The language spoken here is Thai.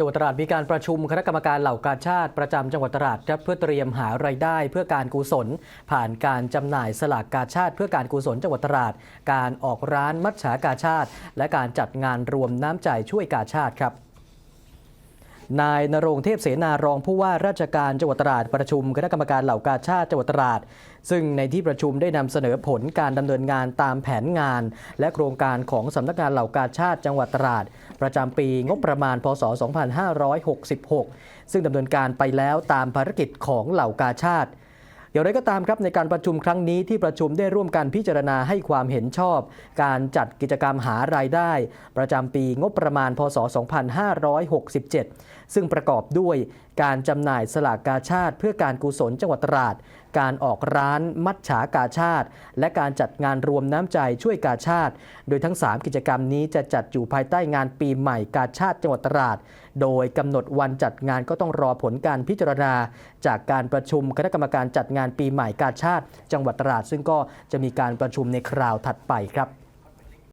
จังหวัดตราดมีการประชุมคณะกรรมการเหล่ากาชาติประจำจังหวัดตราดเพื่อเตรียมหารายได้เพื่อการกุศล ผ่านการจำหน่ายสลากกาชาติ เพื่อการกุศลจังหวัดตราด การออกร้านมัชฉากาชาติ และการจัดงานรวมน้ำใจช่วยกาชาติครับ นายนรงเทพเสนารองผู้ว่าราชการจังหวัดตราดประชุมคณะกรรมการเหล่ากาชาติจังหวัดตราด ซึ่งในที่ประชุมได้นำเสนอผลการดำเนินงานตามแผนงาน และโครงการของสำนักงานเหล่ากาชาติจังหวัดตราด ประจำปีงบประมาณพศ 2566 ซึ่งดำเนินการไปแล้วตามภารกิจของเหล่ากาชาติ อย่างไรก็ตามครับในการประชุมครั้งนี้ที่ประชุมได้ร่วมกันพิจารณาให้ความเห็นชอบ การจัดกิจกรรมหารายได้ ประจำปีงบประมาณพศ 2567 ซึ่งประกอบด้วยการจำหน่ายสลากกาชาติเพื่อการกุศลจังหวัดตราด การออกร้านมัดฉากาชาติ และการจัดงานรวมน้ำใจช่วยกาชาติ โดยทั้ง 3 กิจกรรมนี้จะจัดอยู่ภายใต้งานปีใหม่กาชาติจังหวัดตราด โดยกำหนดวันจัดงานก็ต้องรอผลการพิจารณา จากการประชุมคณะกรรมการจัดงานปีใหม่กาชาติ จังหวัดตราด ซึ่งก็จะมีการประชุมในคราวถัดไปครับ